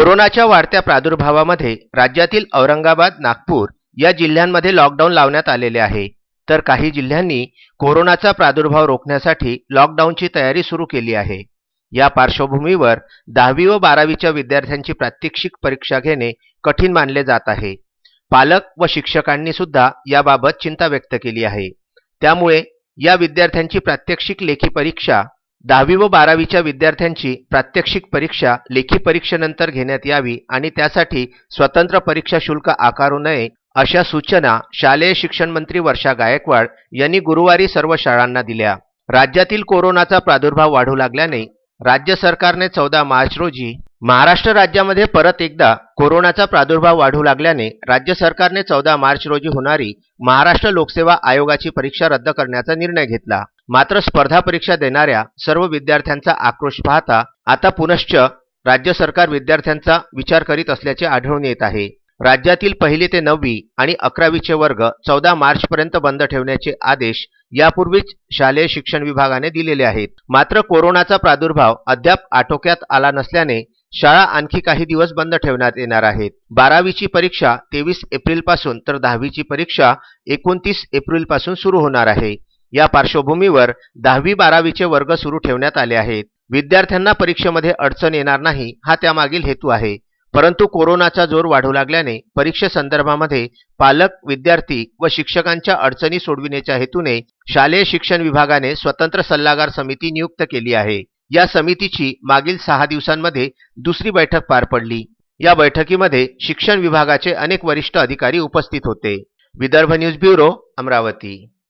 कोरोनाच्या वाढत्या प्रादुर्भावामध्ये राज्यातील औरंगाबाद नागपूर या जिल्ह्यांमध्ये लॉकडाऊन लावण्यात आलेले आहे. तर काही जिल्ह्यांनी कोरोनाचा प्रादुर्भाव रोखण्यासाठी लॉकडाऊनची तयारी सुरू केली आहे. या पार्श्वभूमीवर दहावी व बारावीच्या विद्यार्थ्यांची प्रात्यक्षिक परीक्षा घेणे कठीण मानले जात आहे. पालक व शिक्षकांनी सुद्धा याबाबत चिंता व्यक्त केली आहे. त्यामुळे या विद्यार्थ्यांची प्रात्यक्षिक लेखी परीक्षा दहावी व बारावीच्या विद्यार्थ्यांची प्रात्यक्षिक परीक्षा लेखी परीक्षेनंतर घेण्यात यावी आणि त्यासाठी स्वतंत्र परीक्षा शुल्क आकारू नये अशा सूचना शालेय शिक्षण मंत्री वर्षा गायकवाड यांनी गुरुवारी सर्व शाळांना दिल्या. राज्यातील कोरोनाचा प्रादुर्भाव वाढू लागल्याने राज्य सरकारने चौदा मार्च रोजी महाराष्ट्र राज्यामध्ये परत एकदा कोरोनाचा प्रादुर्भाव वाढू लागल्याने राज्य सरकारने चौदा मार्च रोजी होणारी महाराष्ट्र लोकसेवा आयोगाची परीक्षा रद्द करण्याचा निर्णय घेतला. मात्र स्पर्धा परीक्षा देणाऱ्या सर्व विद्यार्थ्यांचा आक्रोश पाहता आता पुनश्च राज्य सरकार विद्यार्थ्यांचा विचार करीत असल्याचे आढळून येत आहे. राज्यातील पहिली ते नववी आणि अकरावीचे वर्ग चौदा मार्चपर्यंत बंद ठेवण्याचे आदेश यापूर्वीच शालेय शिक्षण विभागाने दिलेले आहेत. मात्र कोरोनाचा प्रादुर्भाव अद्याप आटोक्यात आला नसल्याने शाळा आणखी काही दिवस बंद ठेवण्यात येणार आहेत. बारावीची परीक्षा तेवीस एप्रिलपासून तर दहावीची परीक्षा एकोणतीस एप्रिलपासून सुरू होणार आहे. या पार्श्वभूमीवर दहावी बारावीचे वर्ग सुरू ठेवण्यात आले आहेत. विद्यार्थ्यांना परीक्षेमध्ये अडचण येणार नाही हा त्यामागील हेतू आहे. परंतु कोरोनाचा जोर वाढू लागल्याने परीक्षेसंदर्भामध्ये पालक विद्यार्थी व शिक्षकांच्या अडचणी सोडविण्याच्या हेतूने शालेय शिक्षण विभागाने स्वतंत्र सल्लागार समिती नियुक्त केली आहे. या समितीची मागील सहा दिवसांमध्ये दुसरी बैठक पार पडली. या बैठकीमध्ये शिक्षण विभागाचे अनेक वरिष्ठ अधिकारी उपस्थित होते. Vidarbha news bureau Amravati.